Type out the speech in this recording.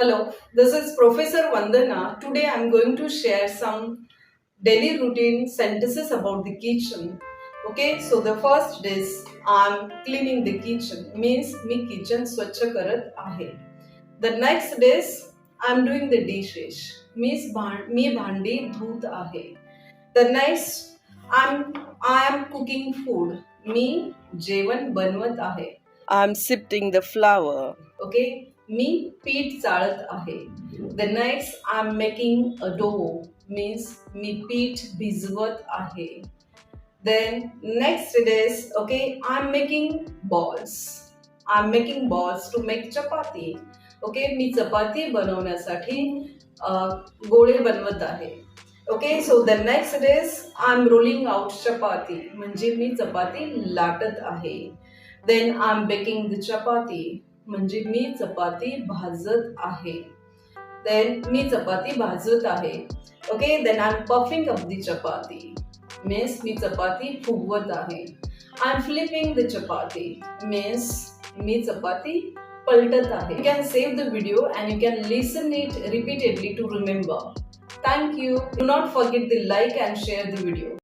Hello, this is Professor Vandana. Today I'm going to share some daily routine sentences about the kitchen. Okay, so the first is I'm cleaning the kitchen means me kitchen स्वच्छ करत आहे. The next is I'm doing the dishes means भां- मी भांडी धुत आहे. The next I'm I am cooking food मी जेवण बनवत आहे. I'm sifting the flour. Okay, मी पीठ चाळत आहे. The next I am making a dough means मी पीठ भिजवत आहे. Then next it is okay making balls balls. Making balls to make chapati okay Okay मी चपाती बनवण्यासाठी गोळे बनवत आहे. Okay so the next it is I am rolling out chapati म्हणजे मी चपाती लाटत आहे then I am baking the chapati म्हणजे मी चपाती भाजत आहे. देन मी चपाती भाजत आहे. Okay then I am puffing up the chapati means मी चपाती फुगवत आहे. I am flipping the chapati means मी चपाती पलटत आहे. You can save the video and you can listen it repeatedly to remember thank you do not forget the like and share the video